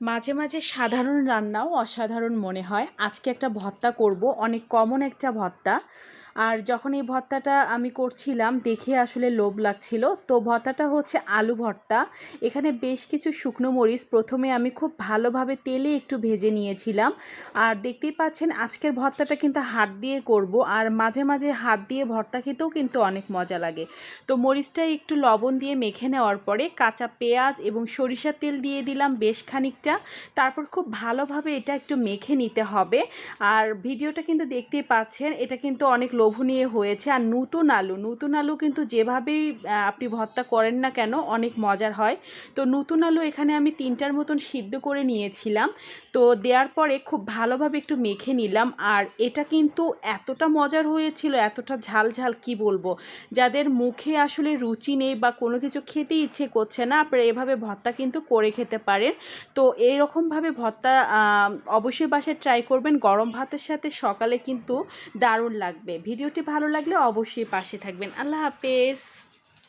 মাঝে মাঝে সাধারণ রান্নাও অসাধারণ মনে হয়। আজকে একটা ভর্তা করব। অনেক কমন একটা ভর্তা। আর যখন এই ভর্তাটা আমি করছিলাম, দেখে আসলে লোভ লাগছিল। তো ভর্তাটা হচ্ছে আলু ভর্তা। এখানে বেশ কিছু শুকনো মরিচ প্রথমে আমি খুব ভালোভাবে তেলে একটু ভেজে নিয়েছিলাম। আর দেখতেই পাচ্ছেন, আজকের ভর্তাটা কিন্তু হাত দিয়ে করব। আর মাঝে মাঝে হাত দিয়ে ভর্তা খেতেও কিন্তু অনেক মজা লাগে। তো মরিচটা একটু লবণ দিয়ে মেখে নেওয়ার পরে কাঁচা পেঁয়াজ এবং সরিষার তেল দিয়ে দিলাম বেশ খানিকটা। তারপর খুব ভালোভাবে এটা একটু মেখে নিতে হবে। আর ভিডিওটা কিন্তু দেখতেই পাচ্ছেন, এটা কিন্তু অনেক লোভনীয় হয়েছে আর নতুন আলু নতুন আলু কিন্তু যেভাবেই আপনি ভর্তা করেন না কেন, অনেক মজার হয়। তো নতুন আলু এখানে আমি তিনটার মতন সিদ্ধ করে নিয়েছিলাম। তো দেওয়ার পরে খুব ভালোভাবে একটু মেখে নিলাম আর এটা কিন্তু এতটা মজার হয়েছিল, এতটা ঝাল ঝাল কি বলব? যাদের মুখে আসলে রুচি নেই বা কোনো কিছু খেতে ইচ্ছে করছে না, আপনারা এভাবে ভর্তা কিন্তু করে খেতে পারেন। তো এইরকমভাবে ভর্তা অবশ্যই বাসায় ট্রাই করবেন। গরম ভাতের সাথে সকালে কিন্তু দারুণ লাগবে। ভিডিওটি ভালো লাগলে অবশ্যই পাশে থাকবেন। আল্লাহ হাফেজ।